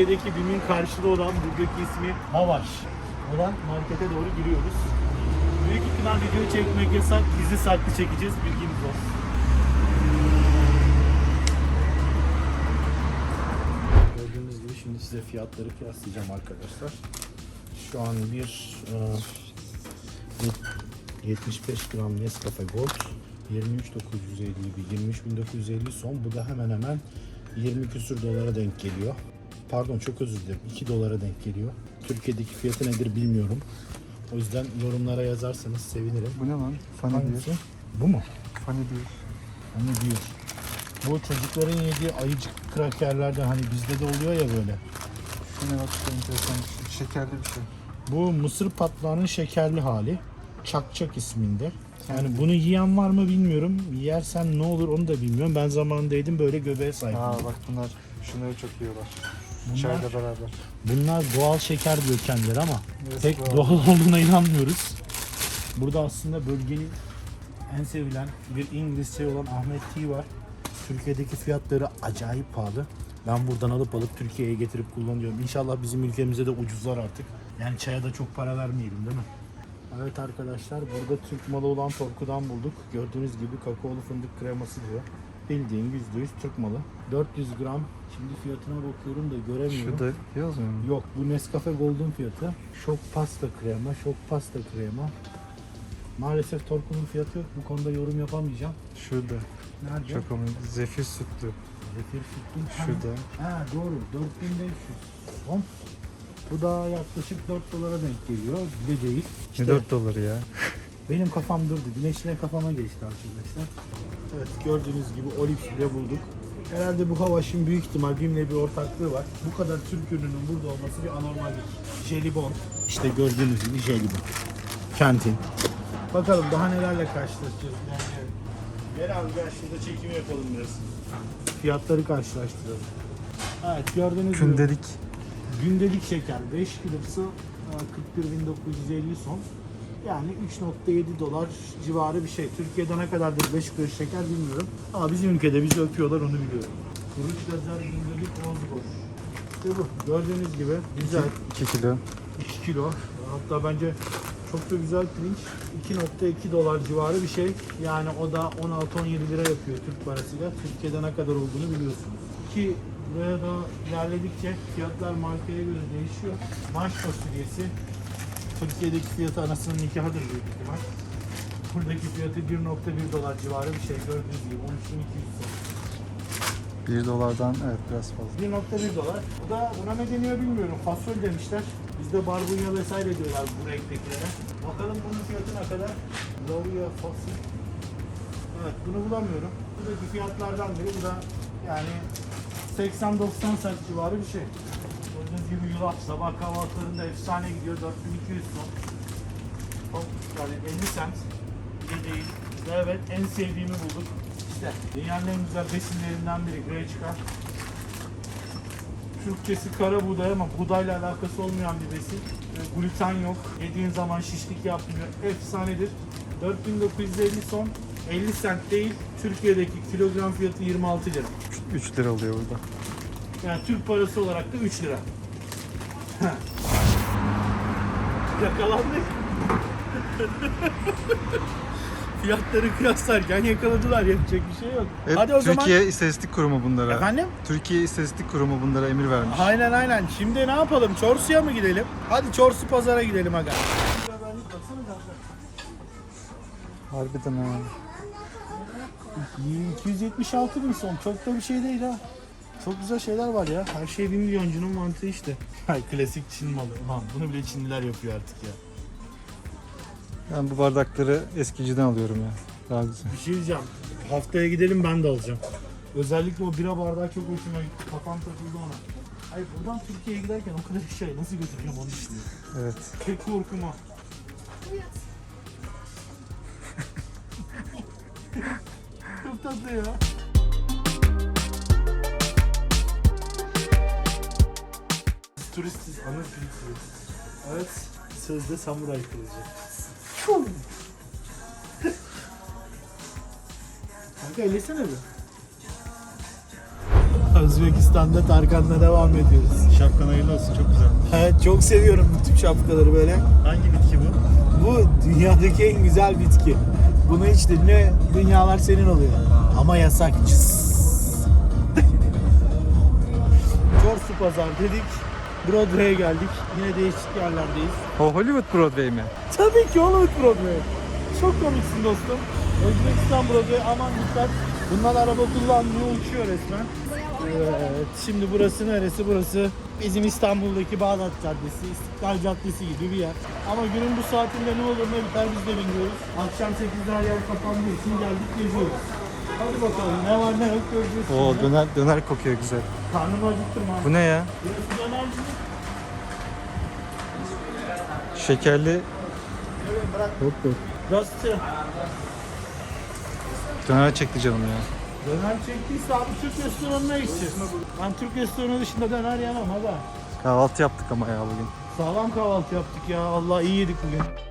Türkiye'deki BİM'in karşılığı olan buradaki ismi Havaş olan markete doğru giriyoruz. Büyük ihtimal video çekmek yasak, gizli saklı çekeceğiz bilginiz olsun. Gördüğünüz gibi şimdi size fiyatları kıyaslayacağım arkadaşlar. Şu an bir e, yet- 75 gram Nescafe Gold 23.950 bir 23.950 son. Bu da hemen hemen 20 küsür dolara denk geliyor. Pardon çok özür dilerim. 2 dolara denk geliyor. Türkiye'deki fiyatı nedir bilmiyorum. O yüzden yorumlara yazarsanız sevinirim. Bu ne lan? Funny Hangisi? diyor. Bu mu? Funny diyor. Onu diyor. Bu çocukların yediği ayıcık krakerlerden hani bizde de oluyor ya böyle. Şu ne bak şu enteresan şey. Şekerli bir şey. Bu mısır patlağının şekerli hali. Çakçak isminde. Yani bunu yiyen var mı bilmiyorum. Yersen ne olur onu da bilmiyorum. Ben zamanında yedim böyle göbeğe sahip. Aa bak bunlar şunları çok yiyorlar. Bunlar, Çayla beraber. bunlar doğal şeker diyor kendileri ama Evet, pek doğal. doğal olduğuna inanmıyoruz. Burada aslında bölgenin en sevilen bir İngiliz çayı olan Ahmet Tea var. Türkiye'deki fiyatları acayip pahalı. Ben buradan alıp alıp Türkiye'ye getirip kullanıyorum. İnşallah bizim ülkemize de ucuzlar artık. Yani çaya da çok para vermeyelim değil mi? Evet arkadaşlar burada Türk malı olan Torku'dan bulduk. Gördüğünüz gibi kakaolu fındık kreması diyor. Bildiğin %100 Türk malı. 400 gram. Şimdi fiyatına bakıyorum da göremiyorum. Şurada yazmıyor mu? Yok bu Nescafe Gold'un fiyatı. Şok pasta krema, şok pasta krema. Maalesef Torku'nun fiyatı yok. Bu konuda yorum yapamayacağım. Şurada. Nerede? Çok ama zefir sütlü. Zefir sütlü. Şurada. Ha doğru. 4500. Tamam. Bu da yaklaşık 4 dolara denk geliyor. Bir de değil. Ne 4 doları ya? Benim kafam durdu. Güneşle kafama geçti arkadaşlar. Evet gördüğünüz gibi Olips'de bulduk. Herhalde bu Havaş'ın büyük ihtimal BİM'le bir ortaklığı var. Bu kadar Türk ürünün burada olması bir anormal bir Jelibon. İşte gördüğünüz gibi jelibon. Kantin. Bakalım daha nelerle karşılaşacağız. Yani, gel abi gel şurada çekim yapalım biraz. Fiyatları karşılaştıralım. Evet gördüğünüz gibi Gündelik. gündelik şeker 5 kilosu e, 41.950 son. Yani 3.7 dolar civarı bir şey. Türkiye'de ne kadardır 5 kilo şeker bilmiyorum. Ama bizim ülkede bizi öpüyorlar onu biliyorum. Kuruç lazer gündelik rozgor. İşte bu. Gördüğünüz gibi güzel. 2 kilo. 2 kilo. Hatta bence çok da güzel pirinç. 2.2 dolar civarı bir şey. Yani o da 16-17 lira yapıyor Türk parasıyla. Türkiye'de ne kadar olduğunu biliyorsunuz. Ki buraya da ilerledikçe fiyatlar markaya göre değişiyor. Maş fasulyesi Türkiye'deki fiyatı anasının nikahıdır büyük ihtimal. Buradaki fiyatı 1.1 dolar civarı bir şey gördüğünüz gibi 13.200 son. 1 dolardan evet biraz fazla. 1.1 dolar. Bu da buna ne deniyor bilmiyorum. Fasol demişler. Bizde barbunya vesaire diyorlar bu renktekilere. Bakalım bunun fiyatı ne kadar? Lovia fasul. Evet bunu bulamıyorum. Buradaki fiyatlardan biri bu da yani 80-90 cent civarı bir şey. Gördüğünüz gibi yulaf sabah kahvaltılarında efsane gidiyor 4200 ton. Çok yani 50 cent bile değil. Evet en sevdiğimi bulduk. İşte dünyanın en güzel besinlerinden biri Greçka. Türkçesi kara buğday ama buğdayla alakası olmayan bir besin. E, Gluten yok. Yediğin zaman şişlik yapmıyor. Efsanedir. 4950 son. 50 cent değil. Türkiye'deki kilogram fiyatı 26 lira. 3 lira oluyor burada. Yani Türk parası olarak da 3 lira. Yakalandık. Fiyatları kıyaslarken yakaladılar. Yapacak bir şey yok. Hep Hadi o Türkiye zaman. İstatistik Kurumu bunlara. Efendim? Türkiye İstatistik Kurumu bunlara emir vermiş. Aynen aynen. Şimdi ne yapalım? Çorsu'ya mı gidelim? Hadi Çorsu pazara gidelim aga. Harbiden ha. 276 bin son. Çok da bir şey değil ha. Çok güzel şeyler var ya. Her şey 1 milyoncunun mantığı işte. Ay klasik Çin malı. Ulan bunu bile Çinliler yapıyor artık ya. Ben bu bardakları eskiciden alıyorum ya. Daha güzel. Bir şey diyeceğim. Haftaya gidelim ben de alacağım. Özellikle o bira bardağı çok hoşuma gitti. Kafam takıldı ona. Hayır buradan Türkiye'ye giderken o kadar şey nasıl götüreceğim onu düşünüyorum. Evet. Tek korkum o. çok tatlı ya. Turistiz, ana turistiz. Evet, sözde samuray kılıcı. Kanka ellesene bir. Özbekistan'da Tarkan'la devam ediyoruz. Şapkan hayırlı olsun çok güzel. Evet çok seviyorum bu tip şapkaları böyle. Hangi bitki bu? Bu dünyadaki en güzel bitki. Bunu içtin mi dünyalar senin oluyor. Ama yasak. Cıs. Çorsu Pazar dedik. Broadway'e geldik. Yine değişik yerlerdeyiz. O Hollywood Broadway mi? Tabii ki Hollywood Broadway. Çok komiksin dostum. Özbekistan Broadway aman dikkat. Bunlar araba kullanmıyor uçuyor resmen. Evet, şimdi burası neresi? Burası bizim İstanbul'daki Bağdat Caddesi, İstiklal Caddesi gibi bir yer. Ama günün bu saatinde ne olur ne biter biz de bilmiyoruz. Akşam 8'de her yer kapandığı için geldik geziyoruz. Hadi bakalım ne var ne yok göreceğiz. Oo şimdi. döner, döner kokuyor güzel. Karnımı acıktırma. Bu ne ya? Burası dönerci. Şekerli Evet bırak. Yok yok. Gazete. Döner çekti canım ya. Döner çektiyse abi Türk restoranına gideceğiz. Ben Türk restoranı dışında döner yemem aga. Kahvaltı yaptık ama ya bugün. Sağlam kahvaltı yaptık ya. Allah iyi yedik bugün.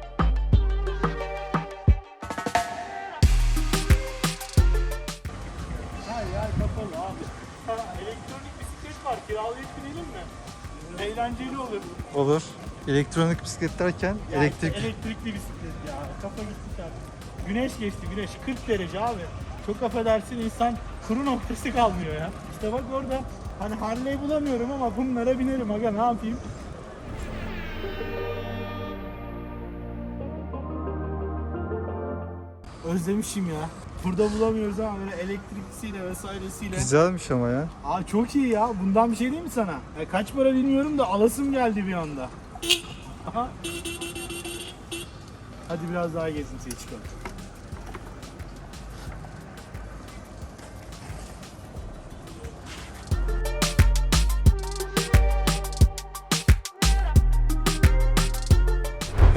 Olur. Elektronik bisiklet derken Ya elektrik. Elektrikli bisiklet ya. Kafa gittik abi. Güneş geçti güneş. 40 derece abi. Çok affedersin insan kuru noktası kalmıyor ya. İşte bak orada hani Harley bulamıyorum ama bunlara binerim aga ne yapayım? Özlemişim ya. Burada bulamıyoruz ama böyle elektriklisiyle vesairesiyle. Güzelmiş ama ya. Aa çok iyi ya. Bundan bir şey değil mi sana? Ya kaç para bilmiyorum da alasım geldi bir anda. Aha. Hadi biraz daha gezintiye çıkalım.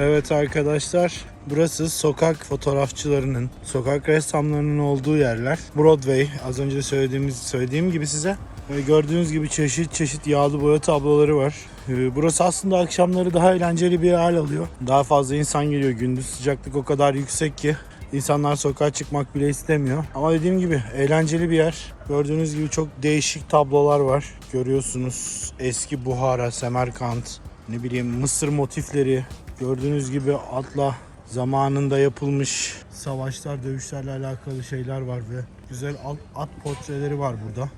Evet arkadaşlar, burası sokak fotoğrafçılarının, sokak ressamlarının olduğu yerler. Broadway, az önce söylediğimiz söylediğim gibi size. Gördüğünüz gibi çeşit çeşit yağlı boya tabloları var. Ee, Burası aslında akşamları daha eğlenceli bir hal alıyor. Daha fazla insan geliyor. Gündüz sıcaklık o kadar yüksek ki insanlar sokağa çıkmak bile istemiyor. Ama dediğim gibi eğlenceli bir yer. Gördüğünüz gibi çok değişik tablolar var. Görüyorsunuz eski Buhara, Semerkant, ne bileyim Mısır motifleri. Gördüğünüz gibi atla zamanında yapılmış savaşlar, dövüşlerle alakalı şeyler var ve güzel at, portreleri var burada.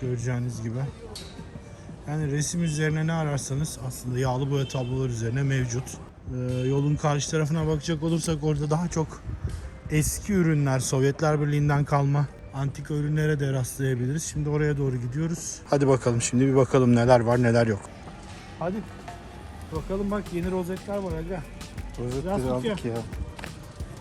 Göreceğiniz gibi. Yani resim üzerine ne ararsanız aslında yağlı boya tablolar üzerine mevcut. Ee, yolun karşı tarafına bakacak olursak orada daha çok eski ürünler, Sovyetler Birliği'nden kalma antika ürünlere de rastlayabiliriz. Şimdi oraya doğru gidiyoruz. Hadi bakalım şimdi bir bakalım neler var neler yok. Hadi bakalım bak yeni rozetler var aga. Biraz Rozetleri aldık tutuyor. ya.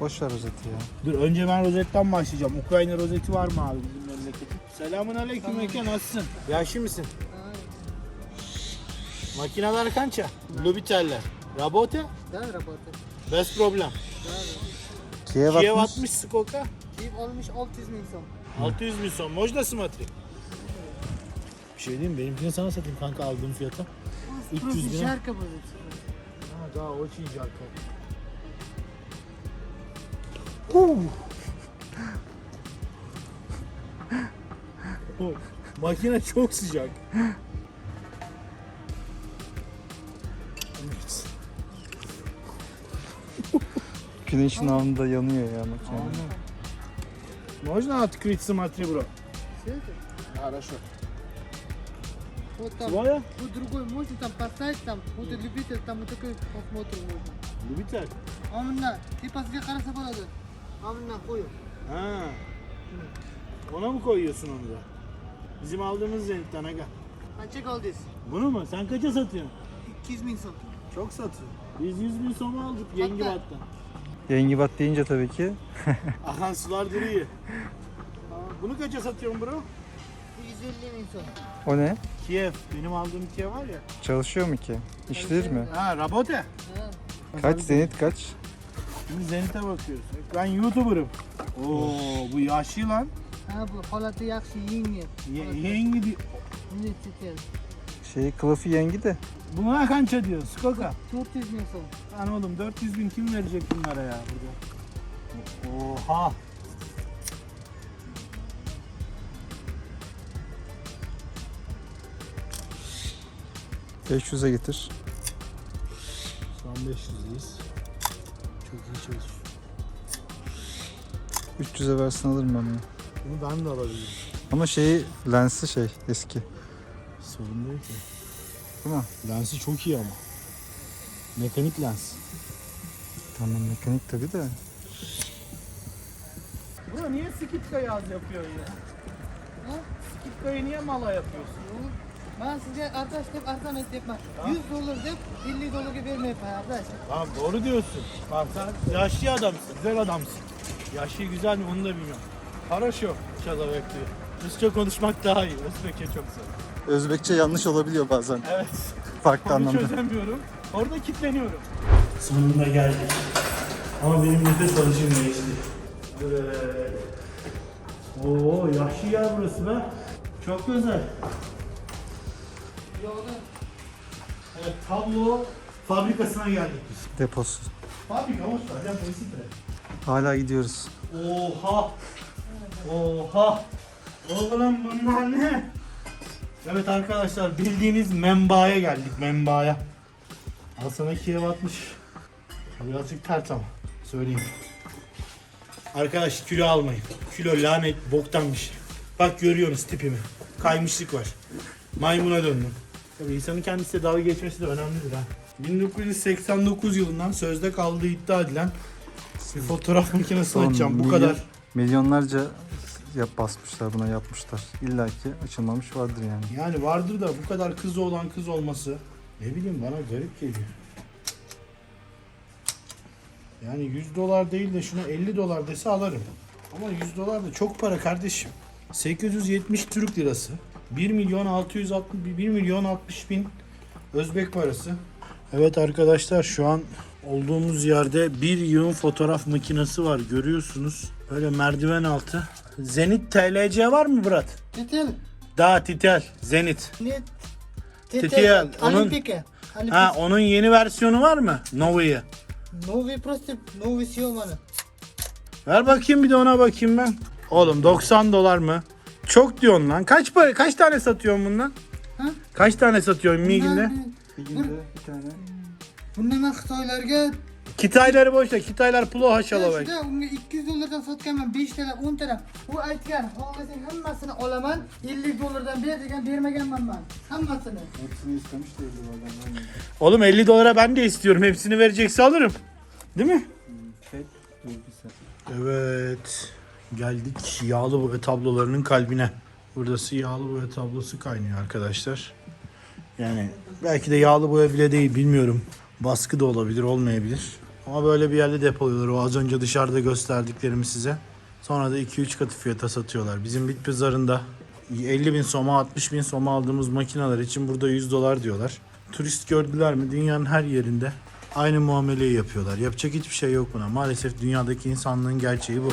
Boş ver rozeti ya. Dur önce ben rozetten başlayacağım. Ukrayna rozeti var mı abi bizim memleketin? Selamun aleyküm Eke nasılsın? Yaşlı mısın? Makineler kança? Lubiteller. Работа? Да, работает. Без проблем. Kiev Kiev 60. 60 сколько? Kiev olmuş 600 bin son. 600 bin son. Можно смотри? Bir şey diyeyim mi? Benimkini sana satayım kanka aldığım fiyata. 300 Просто bin. жарко будет. Ha, daha очень жарко. Oh, makine çok sıcak. Evet. Güneşin altında yanıyor ya makine. Можно открыть смотри, бро? Все это? Хорошо. Вот там, Своя? вот другой можно там поставить там, вот любитель там вот такой посмотрим можно. Любитель? Амна, ты посмотри, хорошо болады. Amına koy. Ha. Ona mı koyuyorsun onu da? Bizim aldığımız zenitten aga. Kaça kaldız? Bunu mu? Sen kaça satıyorsun? 200 bin son. Çok satıyor. Biz 100 bin sonu aldık Yengi Hatta- Bat'tan. Yengibat deyince tabii ki. Ahan sular duruyor. Bunu kaça satıyorsun bro? Bu 150 bin son. O ne? Kiev. Benim aldığım Kiev var ya. Çalışıyor mu ki? İşler mi? Ha Rabote. Ha. Kaç zenit kaç? Şimdi Zenit'e bakıyoruz. Ben YouTuber'ım. Oo bu yaşlı lan. Ha bu halatı yakşı yenge. Ye- Yengi di- Ne çıkıyor? Şey kılıfı yengi de. Buna kança diyor. Skoka. 400 bin son. Lan oğlum 400 bin kim verecek bunlara ya burada? Oha. 500'e getir. Şu an 500'deyiz. Çok iyi çalışıyor. 300'e versin alırım ben bunu. Bunu ben de alabilirim. Ama şeyi lensi şey eski. Sorun değil ki. Değil mi? Lensi çok iyi ama. Mekanik lens. Tamam mekanik tabi de. Buna niye skipka yaz yapıyorsun ya? Ha? Skipka'yı niye mala yapıyorsun? Ben size arkadaş hep arkam et yapma. 100 dolar de 50 dolar gibi vermeye para arkadaş. Tamam doğru diyorsun. Bak sen yaşlı adamsın, güzel adamsın. Yaşlı güzel mi onu da bilmiyorum. Para şu çala bekliyor. Rusça konuşmak daha iyi. Özbekçe çok zor. Özbekçe yanlış olabiliyor bazen. Evet. Farklı Onu anlamda. çözemiyorum. Orada kilitleniyorum. Sonunda geldik. Ama benim nefes alışım değişti. Oo, yaşlı yer burası be. Çok güzel. Evet tablo fabrikasına geldik biz. Deposu. Fabrika hoş ver. Ya polisi. Hala gidiyoruz. Oha! Oha! Oğlum bunlar ne? Evet arkadaşlar bildiğiniz membaya geldik membaya. Hasan ikiye batmış. Birazcık tert ama söyleyeyim. Arkadaş kilo almayın. Kilo lanet boktan bir şey. Bak görüyorsunuz tipimi. Kaymışlık var. Maymuna döndüm. Tabii insanın kendisiyle dalga geçmesi de önemlidir ha. 1989 yılından sözde kaldığı iddia edilen bir fotoğraf makinesi açacağım bu milyon- kadar. Milyonlarca yap basmışlar buna yapmışlar. İlla ki açılmamış vardır yani. Yani vardır da bu kadar kız olan kız olması ne bileyim bana garip geliyor. Yani 100 dolar değil de şuna 50 dolar dese alırım. Ama 100 dolar da çok para kardeşim. 870 Türk lirası. 1 milyon 660 1 milyon 60 bin Özbek parası. Evet arkadaşlar şu an olduğumuz yerde bir yığın fotoğraf makinesi var görüyorsunuz. Böyle merdiven altı. Zenit TLC var mı Murat? Titel. Daha titel, Zenit. Ne? Titel, onun- Olimpike. Ha onun yeni versiyonu var mı? Nova'yı. Novi просто новый съел bana. Ver bakayım bir de ona bakayım ben. Oğlum 90 dolar mı? Çok diyorsun lan. Kaç para kaç tane satıyorsun bundan? Ha? Kaç tane satıyorsun Migil'de? Bir günde bir tane. Bunu ben Xitoylarga Kitayları boş ver. Kitaylar pulo haşalavay. Shunda unga 200 dollardan sotganman 5 tala 10 tala. U aytgan, xohlasang hammasini olaman, 50 dollardan ber degan bermaganman ben. Hammasini. Hepsini istemiş değildi oradan. Oğlum 50 dolara ben de istiyorum. Hepsini verecekse alırım. Değil mi? Tek bilgisayar. Evet. Geldik yağlı boya tablolarının kalbine. Burası yağlı boya tablosu kaynıyor arkadaşlar. Yani belki de yağlı boya bile değil bilmiyorum. Baskı da olabilir olmayabilir. Ama böyle bir yerde depoluyorlar. O az önce dışarıda gösterdiklerimi size. Sonra da 2-3 katı fiyata satıyorlar. Bizim bit pazarında 50 bin soma 60 bin soma aldığımız makineler için burada 100 dolar diyorlar. Turist gördüler mi dünyanın her yerinde aynı muameleyi yapıyorlar. Yapacak hiçbir şey yok buna. Maalesef dünyadaki insanlığın gerçeği bu.